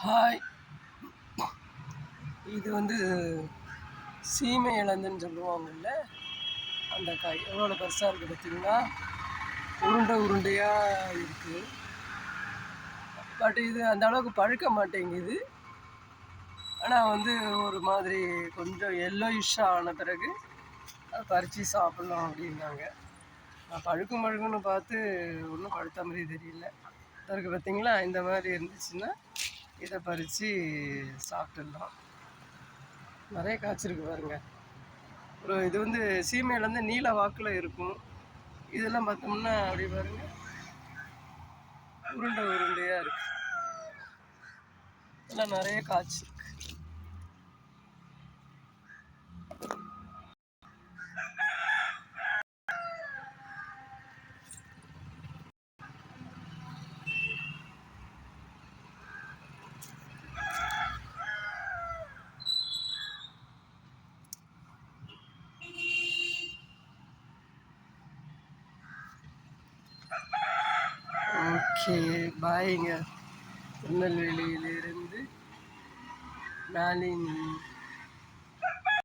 Hi. இது வந்து சீமை இழந்துன்னு சொல்லுவாங்கல்ல? அந்த காய். எவ்வளோ பெருசாக இருக்குது பார்த்தீங்களா உருண்டை உருண்டையாக இருக்குது பட் இது அந்த அளவுக்கு பழுக்க மாட்டேங்குது. ஆனால் வந்து ஒரு மாதிரி கொஞ்சம் எல்லோயிஷாக ஆன பிறகு அதை பறித்து சாப்பிட்லாம் அப்படின்னாங்க. நான் பழுக்கும் பழுக்குன்னு பார்த்து ஒன்றும் பழுத்த மாதிரி தெரியல. அதற்கு பார்த்தீங்களா? இந்த மாதிரி இருந்துச்சுன்னா இதை பறித்து சாப்பிட்டுடலாம் நிறைய காய்ச்சிருக்கு பாருங்க. அப்புறம் இது வந்து சீமையிலேருந்து நீல வாக்கில் இருக்கும். இதெல்லாம் பார்த்தோம்னா அப்படி பாருங்க. உருண்டை உருண்டையாக இருக்கு. இதெல்லாம் நிறைய காய்ச்சிருக்கு ஓகே பாய்ங்க. திருநெல்வேலியிலிருந்து நாளின்